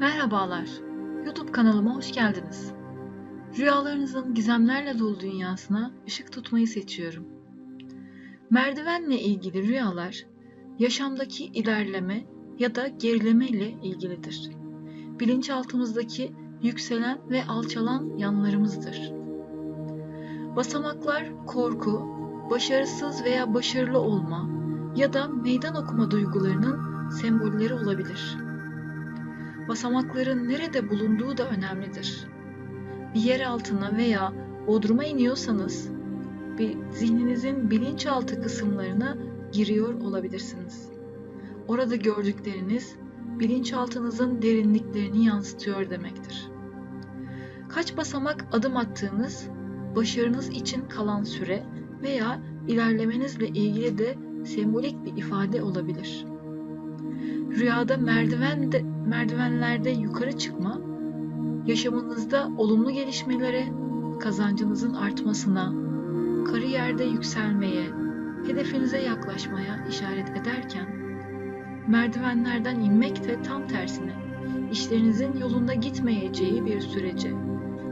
Merhabalar, YouTube kanalıma hoş geldiniz. Rüyalarınızın gizemlerle dolu dünyasına ışık tutmayı seçiyorum. Merdivenle ilgili rüyalar, yaşamdaki ilerleme ya da gerileme ile ilgilidir. Bilinçaltımızdaki yükselen ve alçalan yanlarımızdır. Basamaklar korku, başarısız veya başarılı olma ya da meydan okuma duygularının sembolleri olabilir. Basamakların nerede bulunduğu da önemlidir. Bir yer altına veya bodruma iniyorsanız bir zihninizin bilinçaltı kısımlarına giriyor olabilirsiniz. Orada gördükleriniz bilinçaltınızın derinliklerini yansıtıyor demektir. Kaç basamak adım attığınız başarınız için kalan süre veya ilerlemenizle ilgili de sembolik bir ifade olabilir. Rüyada merdiven de, merdivenlerde yukarı çıkma, yaşamınızda olumlu gelişmelere, kazancınızın artmasına, kariyerde yükselmeye, hedefinize yaklaşmaya işaret ederken, merdivenlerden inmek de tam tersine, işlerinizin yolunda gitmeyeceği bir sürece,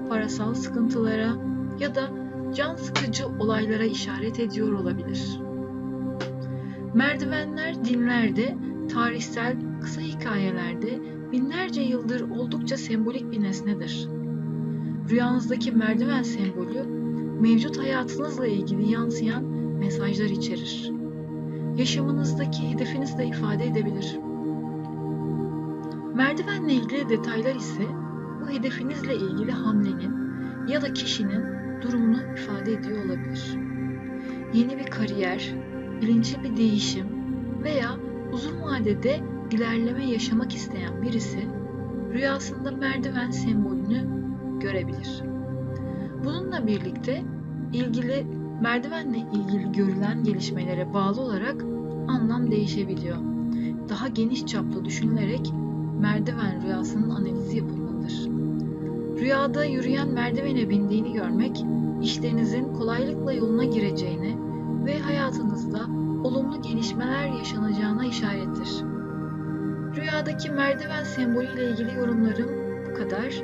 parasal sıkıntılara ya da can sıkıcı olaylara işaret ediyor olabilir. Merdivenler dinlerde, tarihsel kısa hikayelerde binlerce yıldır oldukça sembolik bir nesnedir. Rüyanızdaki merdiven sembolü mevcut hayatınızla ilgili yansıyan mesajlar içerir. Yaşamınızdaki hedefinizi de ifade edebilir. Merdivenle ilgili detaylar ise bu hedefinizle ilgili hamlenin ya da kişinin durumunu ifade ediyor olabilir. Yeni bir kariyer, bilinçli bir değişim veya uzun vadede ilerleme yaşamak isteyen birisi rüyasında merdiven sembolünü görebilir. Bununla birlikte ilgili merdivenle ilgili görülen gelişmelere bağlı olarak anlam değişebiliyor. Daha geniş çaplı düşünülerek merdiven rüyasının analizi yapılmalıdır. Rüyada yürüyen merdivene bindiğini görmek, işlerinizin kolaylıkla yoluna gireceğini ve hayatınızda olumlu gelişmeler yaşanacağına işarettir. Rüyadaki merdiven sembolüyle ilgili yorumlarım bu kadar.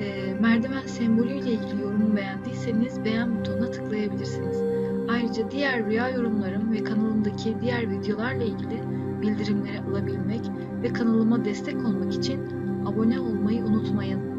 E, merdiven sembolüyle ilgili yorumu beğendiyseniz beğen butonuna tıklayabilirsiniz. Ayrıca diğer rüya yorumlarım ve kanalımdaki diğer videolarla ilgili bildirimleri alabilmek ve kanalıma destek olmak için abone olmayı unutmayın.